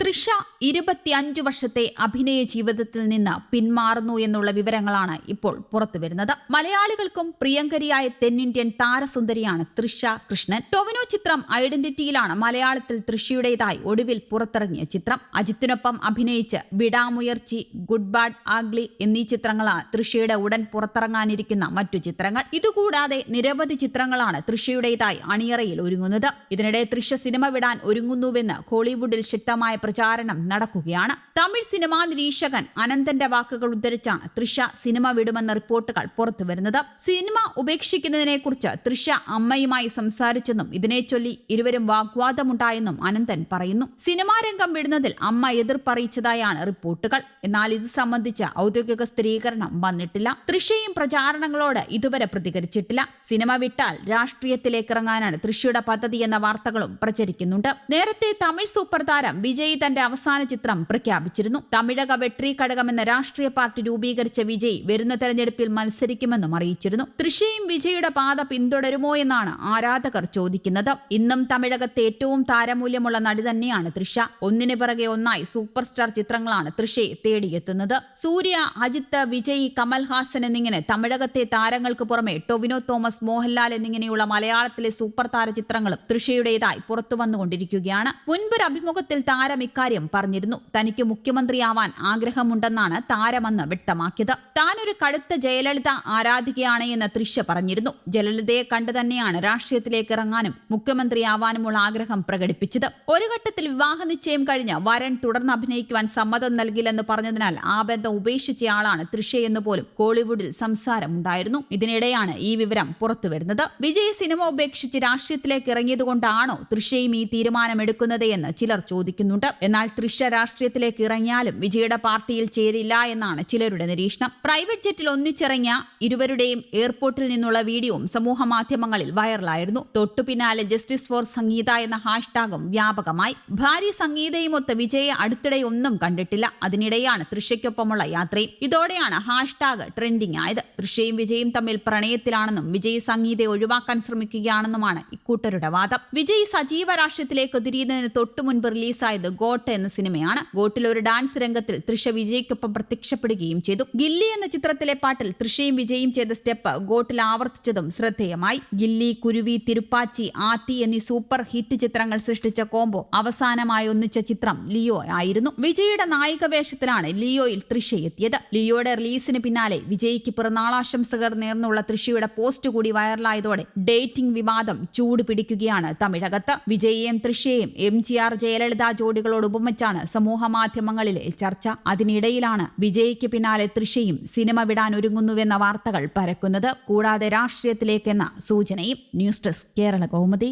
തൃഷ ഇരുപത്തിയഞ്ച് വർഷത്തെ അഭിനയ ജീവിതത്തിൽ നിന്ന് പിന്മാറുന്നു എന്നുള്ള വിവരങ്ങളാണ് ഇപ്പോൾ പുറത്തുവരുന്നത് മലയാളികൾക്കും പ്രിയങ്കരിയായ തെന്നിന്ത്യൻ താരസുന്ദരിയാണ് തൃഷ കൃഷ്ണൻ. ടൊവിനോ ചിത്രം ഐഡന്റിറ്റിയിലാണ് മലയാളത്തിൽ തൃഷയുടേതായി ഒടുവിൽ പുറത്തിറങ്ങിയ ചിത്രം. അജിത്തിനൊപ്പം അഭിനയിച്ച് വിടാമുയർച്ചി ഗുഡ് ബാഡ് ആഗ്ലി എന്നീ ചിത്രങ്ങളാണ് തൃഷയുടെ ഉടൻ പുറത്തിറങ്ങാനിരിക്കുന്ന മറ്റു ചിത്രങ്ങൾ. ഇതുകൂടാതെ നിരവധി ചിത്രങ്ങളാണ് തൃഷയുടേതായി അണിയറയിൽ ഒരുങ്ങുന്നത്. ഇതിനിടെ തൃഷ സിനിമ വിടാൻ ഒരുങ്ങുന്നുവെന്ന് ഹോളിവുഡിൽ ശക്തമായ പ്രചാരണം നടക്കുകയാണ്. തമിഴ് സിനിമാ നിരീക്ഷകൻ അനന്തന്റെ വാക്കുകൾ ഉദ്ധരിച്ചാണ് തൃഷ സിനിമ വിടുമെന്ന റിപ്പോർട്ടുകൾ പുറത്തുവരുന്നത് സിനിമ ഉപേക്ഷിക്കുന്നതിനെക്കുറിച്ച് തൃഷ അമ്മയുമായി സംസാരിച്ചെന്നും ഇതിനെ ചൊല്ലി ഇരുവരും വാഗ്വാദമുണ്ടായെന്നും അനന്തൻ പറയുന്നു. സിനിമാ രംഗം വിടുന്നതിൽ അമ്മ എതിർപ്പറിയിച്ചതായാണ് റിപ്പോർട്ടുകൾ. എന്നാൽ ഇത് സംബന്ധിച്ച് ഔദ്യോഗിക സ്ഥിരീകരണം വന്നിട്ടില്ല. തൃഷയും പ്രചാരണങ്ങളോട് ഇതുവരെ പ്രതികരിച്ചിട്ടില്ല. സിനിമ വിട്ടാൽ രാഷ്ട്രീയത്തിലേക്ക് ഇറങ്ങാനാണ് തൃഷയുടെ പദ്ധതി എന്ന വാർത്തകളും പ്രചരിക്കുന്നുണ്ട്. നേരത്തെ തമിഴ് സൂപ്പർ താരം വിജയ് തന്റെ അവസാന ചിത്രം പ്രഖ്യാപിച്ചിരുന്നു. തമിഴക വെട്രി ഘടകം എന്ന രാഷ്ട്രീയ പാർട്ടി രൂപീകരിച്ച വിജയ് വരുന്ന തെരഞ്ഞെടുപ്പിൽ മത്സരിക്കുമെന്നും അറിയിച്ചിരുന്നു. തൃശയും വിജയുടെ പാത പിന്തുടരുമോ എന്നാണ് ആരാധകർ ചോദിക്കുന്നത്. ഇന്നും തമിഴകത്തെ ഏറ്റവും താരമൂല്യമുള്ള നടി തന്നെയാണ് തൃഷ. ഒന്നിനു പിറകെ ഒന്നായി സൂപ്പർ സ്റ്റാർ ചിത്രങ്ങളാണ് തൃഷയെ തേടിയെത്തുന്നത്. സൂര്യ അജിത്ത് വിജയ് കമൽഹാസൻ എന്നിങ്ങനെ തമിഴകത്തെ താരങ്ങൾക്ക് പുറമെ ടൊവിനോ തോമസ് മോഹൻലാൽ എന്നിങ്ങനെയുള്ള മലയാളത്തിലെ സൂപ്പർ താര ചിത്രങ്ങളും തൃഷയുടേതായി പുറത്തു വന്നുകൊണ്ടിരിക്കുകയാണ് മുൻപൊരു അഭിമുഖത്തിൽ താരം ഇക്കാര്യം പറഞ്ഞിരുന്നു. തനിക്ക് മുഖ്യമന്ത്രിയാവാൻ ആഗ്രഹമുണ്ടെന്നാണ് താരമെന്ന് വ്യക്തമാക്കിയത്. താനൊരു കടുത്ത ജയലളിത ആരാധികയാണ് എന്ന് തൃശ പറഞ്ഞിരുന്നു. ജയലളിതയെ കണ്ടു തന്നെയാണ് രാഷ്ട്രീയത്തിലേക്ക് ഇറങ്ങാനും മുഖ്യമന്ത്രിയാവാനുമുള്ള ആഗ്രഹം പ്രകടിപ്പിച്ചത്. ഒരു ഘട്ടത്തിൽ വിവാഹ നിശ്ചയം കഴിഞ്ഞ് വരൻ തുടർന്ന് അഭിനയിക്കുവാൻ സമ്മതം നൽകില്ലെന്ന് പറഞ്ഞതിനാൽ ആ ബന്ധം ഉപേക്ഷിച്ചയാളാണ് തൃശയെന്ന് പോലും കോളിവുഡിൽ സംസാരമുണ്ടായിരുന്നു. ഇതിനിടെയാണ് ഈ വിവരം പുറത്തുവരുന്നത്. വിജയ് സിനിമ ഉപേക്ഷിച്ച് രാഷ്ട്രീയത്തിലേക്ക് ഇറങ്ങിയതുകൊണ്ടാണോ തൃശയും ഈ തീരുമാനമെടുക്കുന്നത് എന്ന് ചിലർ ചോദിക്കുന്നുണ്ട്. എന്നാൽ തൃശ രാഷ്ട്രീയത്തിലേക്ക് ഇറങ്ങിയാലും വിജയുടെ പാർട്ടിയിൽ ചേരില്ല എന്നാണ് ചിലരുടെ നിരീക്ഷണം. പ്രൈവറ്റ് ജെറ്റിൽ ഒന്നിച്ചിറങ്ങിയ ഇരുവരുടെയും എയർപോർട്ടിൽ നിന്നുള്ള വീഡിയോയും സമൂഹ മാധ്യമങ്ങളിൽ വൈറലായിരുന്നു. തൊട്ടു പിന്നാലെ ജസ്റ്റിസ് ഫോർ സംഗീത എന്ന ഹാഷ്ടാഗും വ്യാപകമായി. ഭാര്യ സംഗീതയുമൊത്ത് വിജയെ അടുത്തിടെ ഒന്നും കണ്ടിട്ടില്ല. അതിനിടെയാണ് തൃശയ്ക്കൊപ്പമുള്ള യാത്രയും. ഇതോടെയാണ് ഹാഷ്ടാഗ് ട്രെൻഡിംഗ് ആയത് തൃശയും വിജയും തമ്മിൽ പ്രണയത്തിലാണെന്നും വിജയ് സംഗീതയെ ഒഴിവാക്കാൻ ശ്രമിക്കുകയാണെന്നുമാണ് ഇക്കൂട്ടരുടെ വാദം. വിജയ് സജീവ രാഷ്ട്രീയത്തിലേക്ക് തിരിയുന്നതിന് തൊട്ടു മുൻപ് റിലീസായത് ഗോട്ട് എന്ന സിനിമയാണ്. ഗോട്ടിൽ ഒരു ഡാൻസ് രംഗത്തിൽ തൃഷ വിജയ്ക്കൊപ്പം പ്രത്യക്ഷപ്പെടുകയും ചെയ്തു. ഗില്ലി എന്ന ചിത്രത്തിലെ പാട്ടിൽ തൃഷയും വിജയും ചെയ്ത സ്റ്റെപ്പ് ഗോട്ടിൽ ആവർത്തിച്ചതും ശ്രദ്ധേയമായി. ഗില്ലി കുരുവി തിരുപ്പാച്ചി ആത്തി എന്നീ സൂപ്പർ ഹിറ്റ് ചിത്രങ്ങൾ സൃഷ്ടിച്ച കോംബോ അവസാനമായി ഒന്നിച്ച ചിത്രം ലിയോ ആയിരുന്നു. വിജയുടെ നായിക വേഷത്തിലാണ് ലിയോയിൽ തൃഷ എത്തിയത്. ലിയോയുടെ റിലീസിന് പിന്നാലെ വിജയ്ക്ക് പിറന്നാളാശംസകർ നേർന്നുള്ള തൃഷയുടെ പോസ്റ്റ് കൂടി വൈറലായതോടെ ഡേറ്റിംഗ് വിവാദം ചൂട് പിടിക്കുകയാണ് തമിഴകത്ത്. വിജയെയും തൃഷയെയും എം ജി ആർ ജയലളിത ജോഡികളോട് ഉപമിച്ചാണ് സമൂഹ മാധ്യമങ്ങളിലെ ചർച്ച. അതിനിടയിലാണ് വിജയ്ക്ക് പിന്നാലെ തൃശയും സിനിമ വിടാൻ ഒരുങ്ങുന്നുവെന്ന വാർത്തകൾ പരക്കുന്നത്. കൂടാതെ രാഷ്ട്രീയത്തിലേക്കെന്ന സൂചനയും ന്യൂസ് ഡെസ്ക് കേരള കൗമുദി.